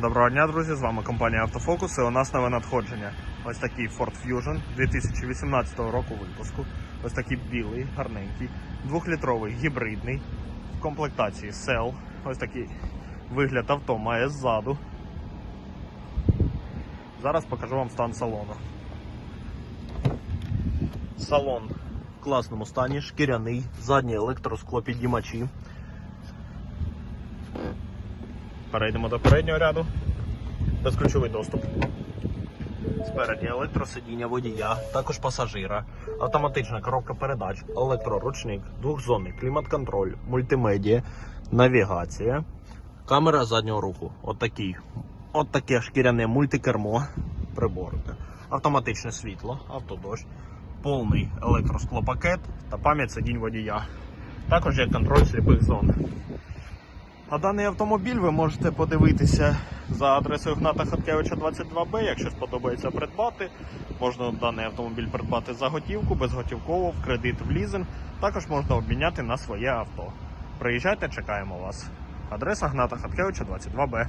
Доброго дня, друзі! З вами компанія Автофокус і у нас нове надходження. Ось такий Ford Fusion 2018 року випуску. Ось такий білий, гарненький, двохлітровий гібридний в комплектації Cell. Ось такий вигляд авто має ззаду. Зараз покажу вам стан салону. Салон в класному стані, шкіряний, задні електросклопідіймачі. Перейдемо до переднього ряду. Безключовий доступ. Спереді електросидіння водія, також пасажира, автоматична коробка передач, електроручник, двохзонний клімат-контроль, мультимедіа, навігація, камера заднього руху. Отакий. От таке шкіряне мультикермо, приборка, автоматичне світло, автодощ, повний електросклопакет та пам'ять сидінь водія. Також є контроль сліпих зон. А даний автомобіль ви можете подивитися за адресою Гната Хаткевича 22Б. Якщо сподобається придбати, можна даний автомобіль придбати за готівку, безготівково, в кредит, в лізинг. Також можна обміняти на своє авто. Приїжджайте, чекаємо вас. Адреса Гната Хаткевича 22Б.